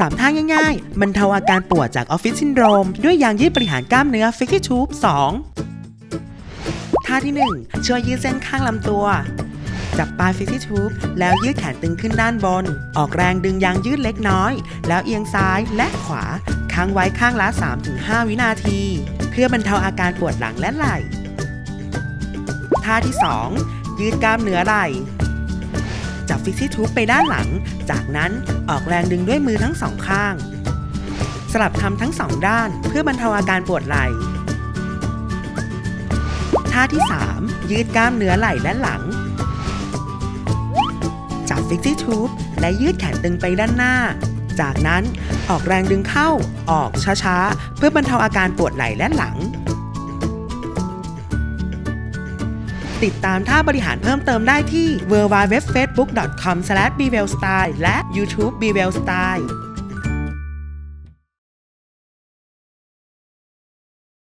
3ท่าง่ายๆบรรเทาอาการปวดจากออฟฟิศซินโดรม ด้วยยางยืดบริหารกล้ามเนื้อฟิกกี้ทูบ2ท่าที่ 1 ช่วยยืดเส้นข้างลำตัว จับปลายฟิกกี้ทูบแล้วยืดแขนตึงขึ้นด้านบน ออกแรงดึงยางยืดเล็กน้อย แล้วเอียงซ้ายและขวา ค้างไว้ข้างละ 3-5 วินาที เพื่อบรรเทาอาการปวดหลังและไหล่ท่าที่ 2 ยืดกล้ามเนื้อไหล่ จับฟิกซี่ทูบไปด้านหลัง จากนั้นออกแรงดึงด้วยมือทั้งสองข้าง สลับทำทั้งสองด้านเพื่อบรรเทาอาการปวดไหล่ท่าที่ 3 ยืดกล้ามเนื้อไหล่และหลัง จับฟิกซี่ทูบและยืดแขนตึงไปด้านหน้า จากนั้นออกแรงดึงเข้าออกช้าๆ เพื่อบรรเทาอาการปวดไหล่และหลัง ติดตามท่าบริหารเพิ่มเติมได้ที่ w w w f a c e b o o k c o m b w e l l s t y l e และ YouTube b w e l l s t y l e